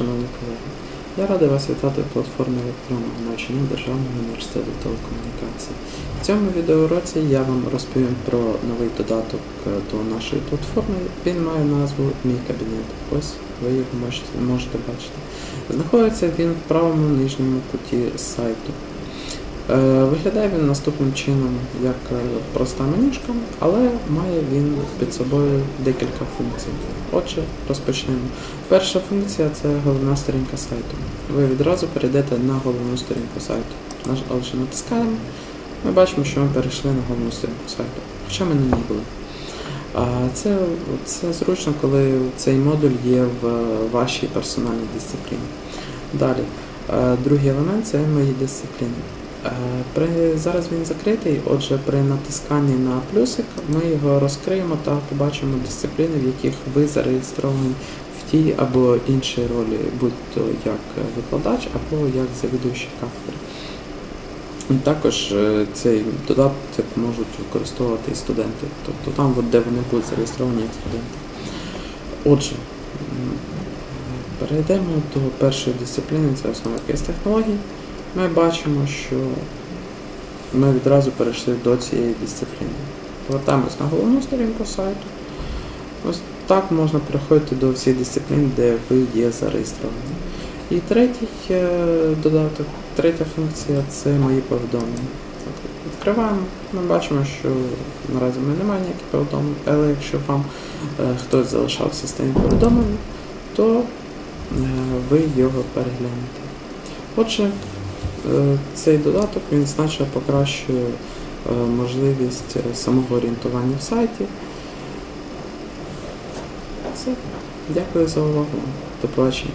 Шановні колеги, я радий вас вітати в платформі електронного навчання Державного університету телекомунікацій. В цьому відеоуроці я вам розповім про новий додаток е, до нашої платформи. Він має назву Мій кабінет. Ось ви його можете бачити. Знаходиться він в правому нижньому куті сайту. Е, Виглядає він наступним чином, як е, проста менюшка, але має він під собою декілька функцій. Отже, розпочнемо. Перша функція це головна сторінка сайту. Ви відразу перейдете на головну сторінку сайту. Отже, натискаємо. Ми бачимо, що ми перейшли на головну сторінку сайту, хоча ми на ній були. Це, це зручно, коли цей модуль є в вашій персональній дисципліні. Далі, е, другий елемент це мої дисципліни. Е, При, зараз він закритий, отже, при натисканні на плюсик ми його розкриємо та побачимо дисципліни, в яких ви зареєстровані в тій або іншій ролі, будь-то як викладач або як завідуючий кафедри. Також е, цей додаток можуть використовувати і студенти, тобто там, де вони будуть зареєстровані як студенти. Отже, перейдемо до першої дисципліни, це основа якихось технологій. Ми бачимо, що ми відразу перейшли до цієї дисципліни. Повертаємось на головну сторінку сайту. Ось так можна переходити до всіх дисциплін, де ви є зареєстровані. І третій е, додаток, третя функція це мої повідомлення. Відкриваємо, ми бачимо, що наразі в мене немає ніяких повідомлень, але якщо вам е, хтось залишався з тими повідомленнями, то е, ви його переглянете. Отже, цей додаток він значно покращує е, можливість е, самого орієнтування в сайті. Все. Дякую за увагу. До побачення.